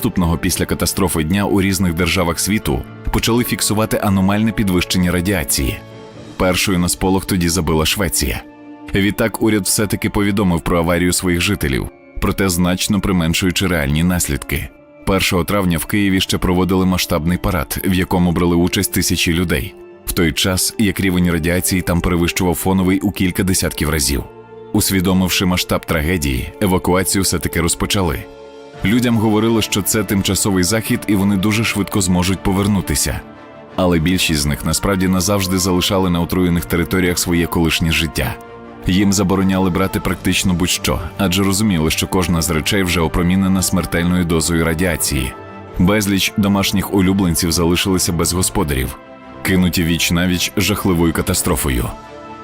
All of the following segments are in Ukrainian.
Наступного після катастрофи дня у різних державах світу почали фіксувати аномальне підвищення радіації. Першою на сполох тоді забила Швеція. Відтак уряд все-таки повідомив про аварію своїх жителів, проте значно применшуючи реальні наслідки. 1 травня в Києві ще проводили масштабний парад, в якому брали участь тисячі людей, в той час як рівень радіації там перевищував фоновий у кілька десятків разів. Усвідомивши масштаб трагедії, евакуацію все-таки розпочали. Людям говорили, що це тимчасовий захід і вони дуже швидко зможуть повернутися. Але більшість з них насправді назавжди залишали на отруєних територіях своє колишнє життя. Їм забороняли брати практично будь-що, адже розуміли, що кожна з речей вже опромінена смертельною дозою радіації. Безліч домашніх улюбленців залишилися без господарів, кинуті віч навіч жахливою катастрофою.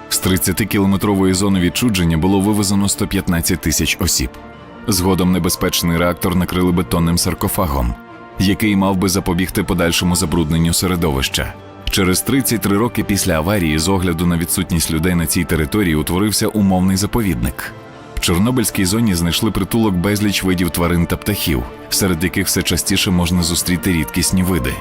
З 30-кілометрової зони відчудження було вивезено 115 тисяч осіб. Згодом небезпечний реактор накрили бетонним саркофагом, який мав би запобігти подальшому забрудненню середовища. Через 33 роки після аварії, з огляду на відсутність людей на цій території, утворився умовний заповідник. В Чорнобильській зоні знайшли притулок безліч видів тварин та птахів, серед яких все частіше можна зустріти рідкісні види.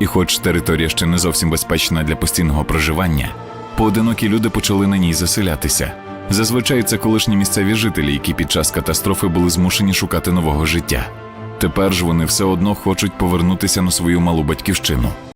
І хоч територія ще не зовсім безпечна для постійного проживання, поодинокі люди почали на ній заселятися. Зазвичай це колишні місцеві жителі, які під час катастрофи були змушені шукати нового життя. Тепер ж вони все одно хочуть повернутися на свою малу батьківщину.